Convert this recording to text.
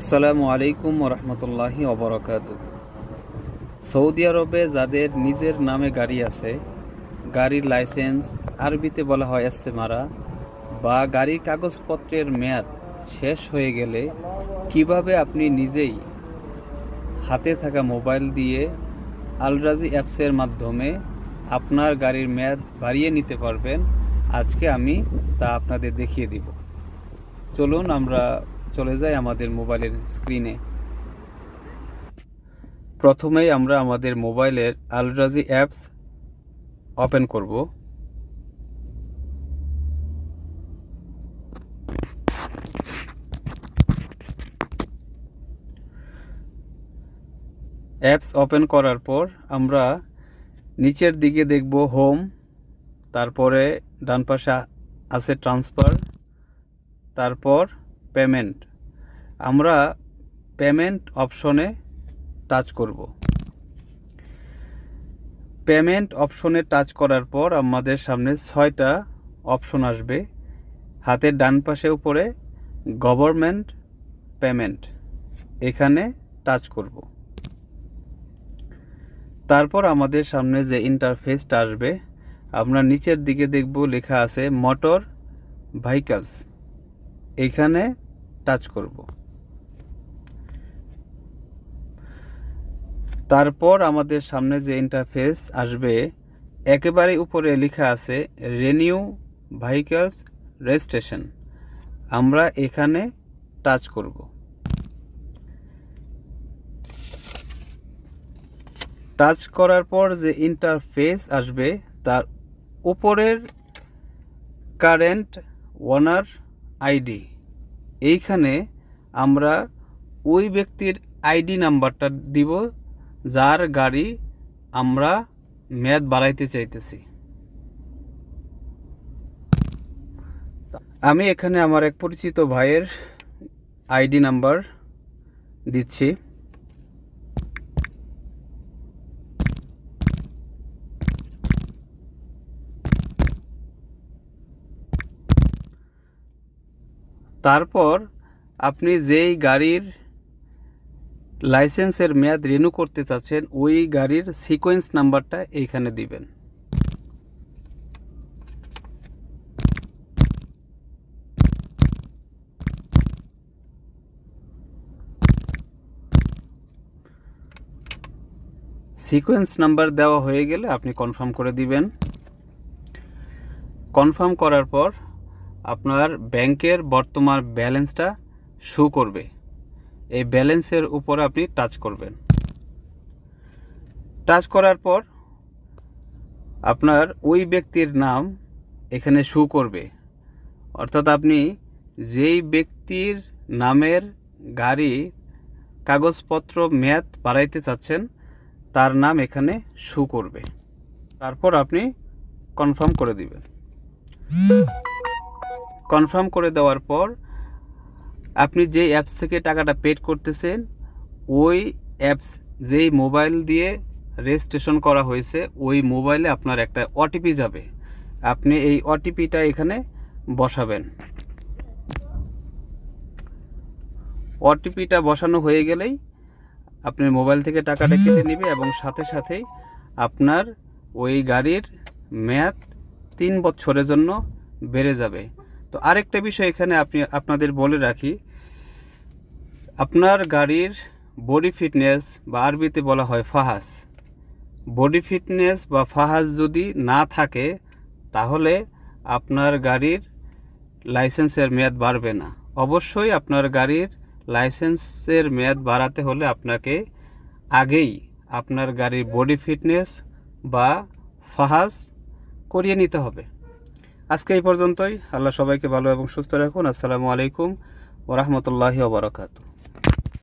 আসসালামু আলাইকুম রহমতুল্লাহি অবরকাত সৌদি আরবে যাদের নিজের নামে গাড়ি আছে, গাড়ির লাইসেন্স, আরবিতে বলা হয় মারা বা গাড়ির কাগজপত্রের মেয়াদ শেষ হয়ে গেলে কীভাবে আপনি নিজেই হাতে থাকা মোবাইল দিয়ে আলরাজি অ্যাপসের মাধ্যমে আপনার গাড়ির মেয়াদ বাড়িয়ে নিতে পারবেন, আজকে আমি তা আপনাদের দেখিয়ে দিব। চলুন আমরা চলে যাই আমাদের মোবাইলের স্ক্রিনে প্রথমেই আমরা আমাদের মোবাইলের আলরাজি অ্যাপস ওপেন করব। অ্যাপস ওপেন করার পর আমরা নিচের দিকে দেখব হোম তারপরে ডান পাশে আছে ট্রান্সফার তারপর পেমেন্ট আমরা পেমেন্ট অপশনে টাচ করব। পেমেন্ট অপশনে টাচ করার পর আমাদের সামনে ছয়টা অপশন আসবে। হাতের ডান পাশে উপরে গভর্নমেন্ট পেমেন্ট এখানে টাচ করব। তারপর আমাদের সামনে যে ইন্টারফেসটা আসবে, আমরা নিচের দিকে দেখব, লেখা আছে মোটর ভেহিকলস এখানে টাচ করব। তারপর আমাদের সামনে যে ইন্টারফেস আসবে, একেবারে উপরে লেখা আছে রেনিউ ভেহিকলস রেজিস্ট্রেশন আমরা এখানে টাচ করব। টাচ করার পর যে ইন্টারফেস আসবে, তার উপরের কারেন্ট ওনার আইডি। এইখানে আমরা ওই ব্যক্তির আইডি নাম্বারটা দিব, যার গাড়ি আমরা মেয়াদ বাড়াইতে চাইতেছি। আমি এখানে আমার এক পরিচিত ভাইয়ের আইডি নাম্বার দিচ্ছি। তারপর আপনি যেই গাড়ির লাইসেন্সের মেয়াদ রিনিউ করতে চাচ্ছেন, ওই গাড়ির সিকোয়েন্স নাম্বারটা এইখানে দিবেন। সিকোয়েন্স নাম্বার দেওয়া হয়ে গেলে আপনি কনফার্ম করে দিবেন। কনফার্ম করার পর আপনার ব্যাংকের বর্তমান ব্যালেন্সটা শো করবে। এই ব্যালেন্সের উপর আপনি টাচ করবেন। টাচ করার পর আপনার ওই ব্যক্তির নাম এখানে শো করবে। অর্থাৎ আপনি যেই ব্যক্তির নামের গাড়ি, কাগজপত্র, মেয়াদ বাড়াইতে চাচ্ছেন, তার নাম এখানে শো করবে। তারপর আপনি কনফার্ম করে দিবেন। কনফার্ম করে দেওয়ার পর আপনি যে অ্যাপস থেকে টাকাটা পেড করতেছেন, ওই অ্যাপস যেই মোবাইল দিয়ে রেজিস্ট্রেশন করা হয়েছে, ওই মোবাইলে আপনার একটা ওটিপি যাবে। আপনি এই ওটিপিটা এখানে বসাবেন। ওটিপিটা বসানো হয়ে গেলেই আপনি মোবাইল থেকে টাকাটা কেটে নেবে এবং সাথে সাথেই আপনার ওই গাড়ির মেয়াদ তিন বছরের জন্য বেড়ে যাবে। তো আরেকটা বিষয় এখানে আপনি, আপনাদের বলে রাখি। আপনার গাড়ির বডি ফিটনেস বা আরবিতে বলা হয় ফাহাস। বডি ফিটনেস বা ফাহাস যদি না থাকে, তাহলে আপনার গাড়ির লাইসেন্সের মেয়াদ বাড়বে না। অবশ্যই আপনার গাড়ির লাইসেন্সের মেয়াদ বাড়াতে হলে আপনাকে আগেই আপনার গাড়ির বডি ফিটনেস বা ফাহাস করিয়ে নিতে হবে। আজকে এই পর্যন্তই। আল্লাহ সবাইকে ভালো এবং সুস্থ রাখুন। আসসালামু আলাইকুম ওরহমতুল্লাহি ওবরাকাতু